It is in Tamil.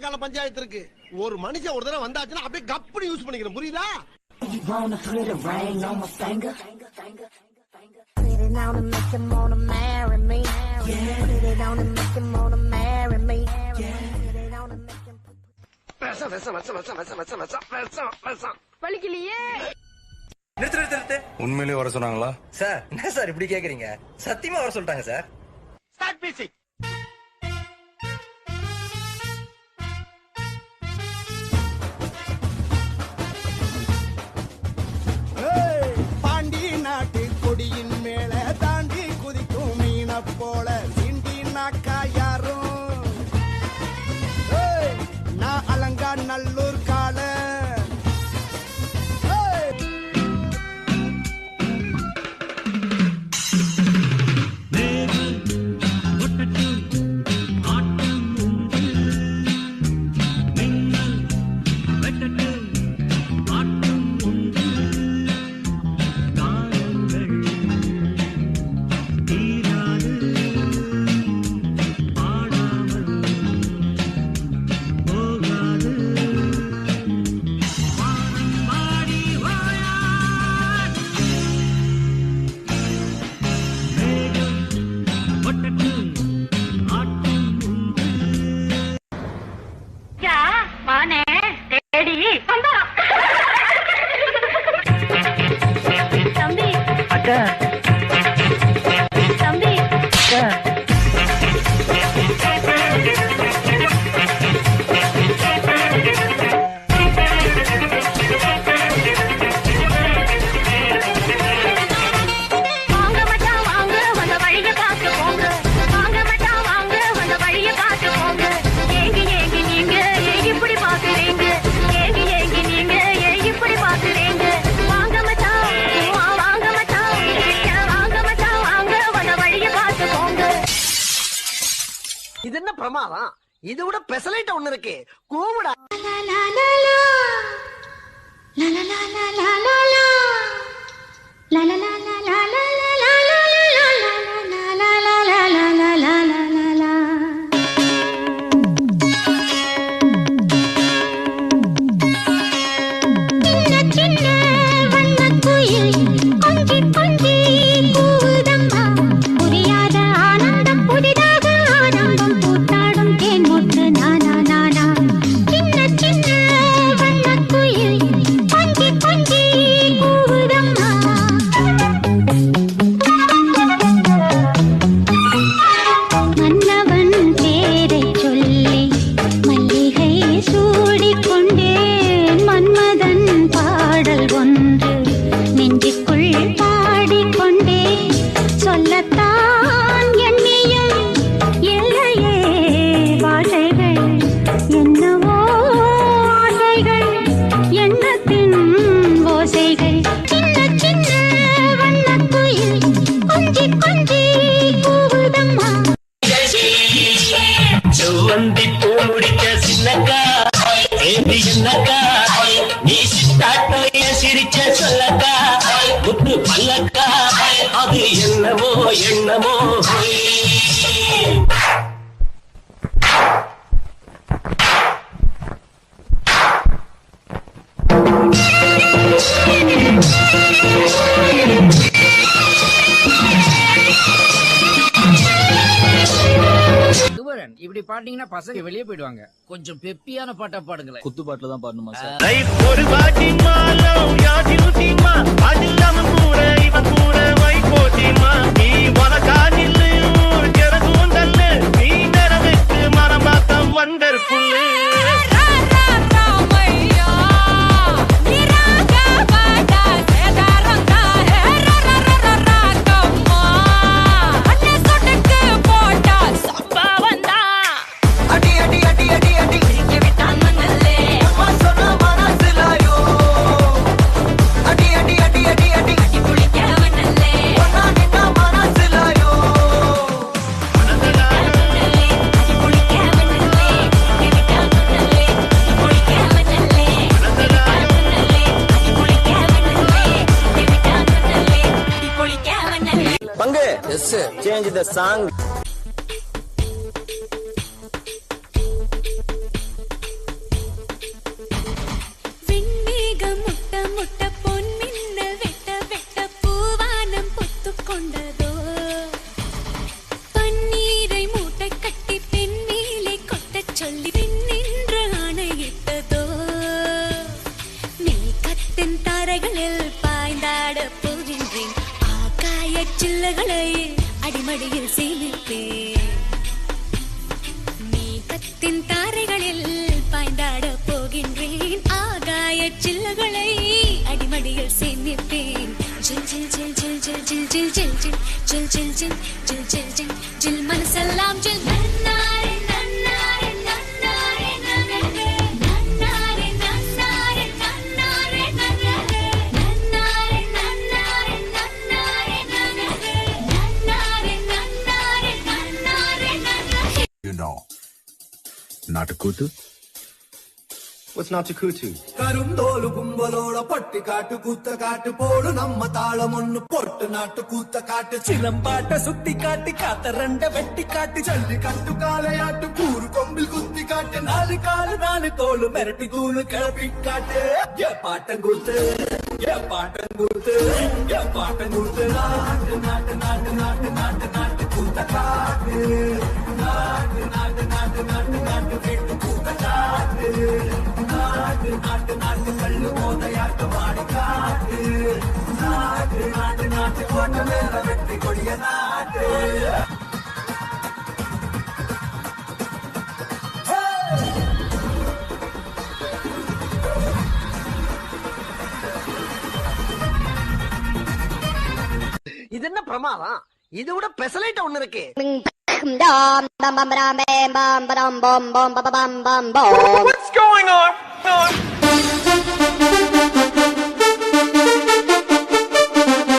கால பஞ்சாயத்து இருக்கு. ஒரு மனுஷன் ஒரு தடவை வந்தாச்சுன்னா அப்படியே கப்படி யூஸ் பண்ணிக்கிறேன். புரியுதா? Put it on and make him wanna marry உண்மையிலேயே வர சொன்னாங்களா? சார் என்ன சார் இப்படி கேக்குறீங்க? சத்தியமா வர சொல்லிட்டாங்க சார். ஸ்டார்ட் பேசிக் இது என்ன பிரமாதம்? இது விட பெசலைட்ட ஒண்ணு இருக்கு. கூவுடா. la la la la la எண்ணத்தில் இப்படி பாட்டீங்கன்னா பசங்க வெளியே போயிடுவாங்க. கொஞ்சம் பெப்பியான பாட்டா பாடுங்களேன். குத்து பாட்டுல தான் பாடணுமா சார்? ஒரு பாட்டி மாலம் யாதி ஊட்டிமா அது இல்லாம கூட இவன் கூட வை போட்டிமா நீ உனக்கா it? Yes, sir. Change the song. தரைகளில் பாய்ந்தாட தங்கச்சில்லைகளை அடிமடியில் சேமிப்பேன் நீ கத்தின் தாரைகளில் பாய்ந்தாட போகின்றேன் ஆகாய சில்லுகளை அடிமடியில் சேமிப்பேன் ஜில் ஜில் ஜில் ஜில் ஜில் ஜில் ஜில் ஜில் ஜில் ஜில் ஜில் కూతు? పాట கோட்டை மேல வெற்றி கொடிய நாட்டு. இது என்ன பிரமாதம்? இது விட பெசலைட் ஒண்ணு இருக்கு. What's going on?